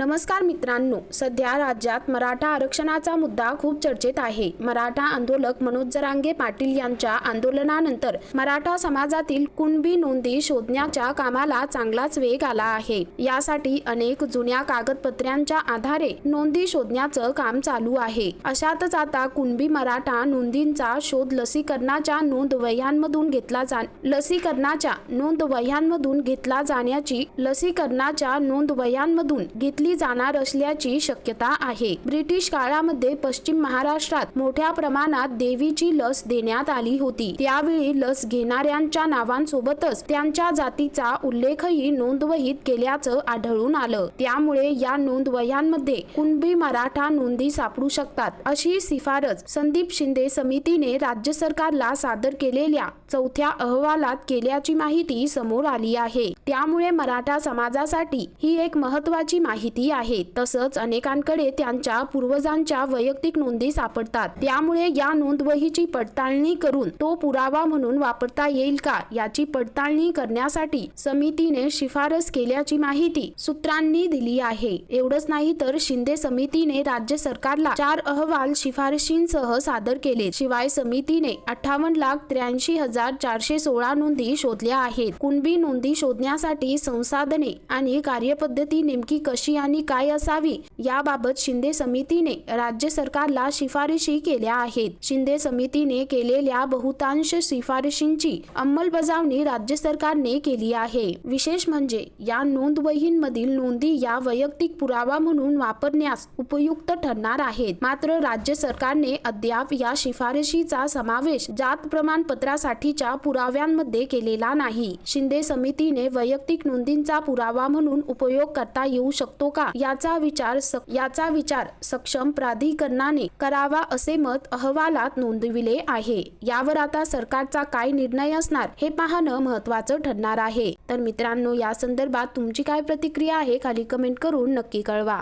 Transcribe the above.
नमस्कार मित्रांनो सध्या राज्यात मराठा आरक्षणाचा मुद्दा खूप चर्चेत आहे. मराठा आंदोलक मनोज जरांगे पाटील यांच्या आंदोलनानंतर मराठा समाजातील कुणबी नोंदी शोधण्याच्या कामाला चांगलाच वेग आला आहे. यासाठी अनेक जुन्या कागदपत्रांच्या आधारे नोंदी शोधण्याचं काम चालू आहे. अशातच आता कुणबी मराठा नोंदींचा शोध लसीकरणाच्या नोंद वह्यांमधून घेतला जा लसीकरणाच्या नोंद वह्यांमधून घेतला जाण्याची लसीकरणाच्या नोंद वह्यांमधून घेतली जाणार असल्याची शक्यता आहे. ब्रिटिश काळामध्ये पश्चिम महाराष्ट्रात मोठ्या प्रमाणात देवीची लस देण्यात आली होती. त्यावेळी लस घेणाऱ्यांच्या नावांसोबतच त्यांच्या जातीचा उल्लेखही नोंदवहीत केल्याचं आढळून आलं. त्यामुळे या नोंदवह्यांमध्ये कुणबी मराठा नोंदी सापडू शकतात अशी शिफारस संदीप शिंदे समितीने राज्य सरकारला सादर केलेल्या चौथ्या अहवालात केल्याची माहिती समोर आली आहे. त्यामुळे मराठा समाजासाठी ही एक महत्वाची माहिती आहे. तसंच अनेकांकडे त्यांच्या पूर्वजांच्या वैयक्तिक नोंदी सापडतात. त्यामुळे या नोंदवहीची पडताळणी करून तो पुरावा म्हणून वापरता येईल का? याची पडताळणी करण्यासाठी समितीने शिफारस केल्याची माहिती सूत्रांनी दिली आहे. एवढंच नाही तर शिंदे समितीने राज्य सरकारला चार अहवाल शिफारशींसह सादर केले. शिवाय समितीने अठ्ठावन्न लाख त्र्याऐंशी हजार चारशे सोळा नोंदी शोधल्या आहेत. कुणबी नोंदी शोधण्यासाठी संसाधने आणि कार्यपद्धती नेमकी कशी आणि काय असावी याबाबत शिंदे समितीने राज्य सरकारला शिफारशी केल्या आहेत. शिंदे समितीने केलेल्या बहुतांश शिफारशींची अंमलबजावणी राज्य सरकारने केली आहे. विशेष म्हणजे या नोंदवहींमधील नोंदी या वैयक्तिक पुरावा म्हणून वापरण्यास उपयुक्त ठरणार आहेत. मात्र राज्य सरकारने अद्याप या शिफारशीचा समावेश जात प्रमाणपत्रासाठीच्या पुराव्यांमध्ये केलेला नाही. शिंदे समितीने वैयक्तिक नोंदींचा पुरावा म्हणून उपयोग करता येऊ शकतो का? याचा विचार स- याचा विचार सक्षम प्राधिकरणाने करावा असे मत अहवालात नोंदविले आहे. यावर आता सरकारचा काय निर्णय असणार हे पाहणं महत्वाचं ठरणार आहे. तर मित्रांनो या संदर्भात तुमची काय प्रतिक्रिया आहे खाली कमेंट करून नक्की कळवा.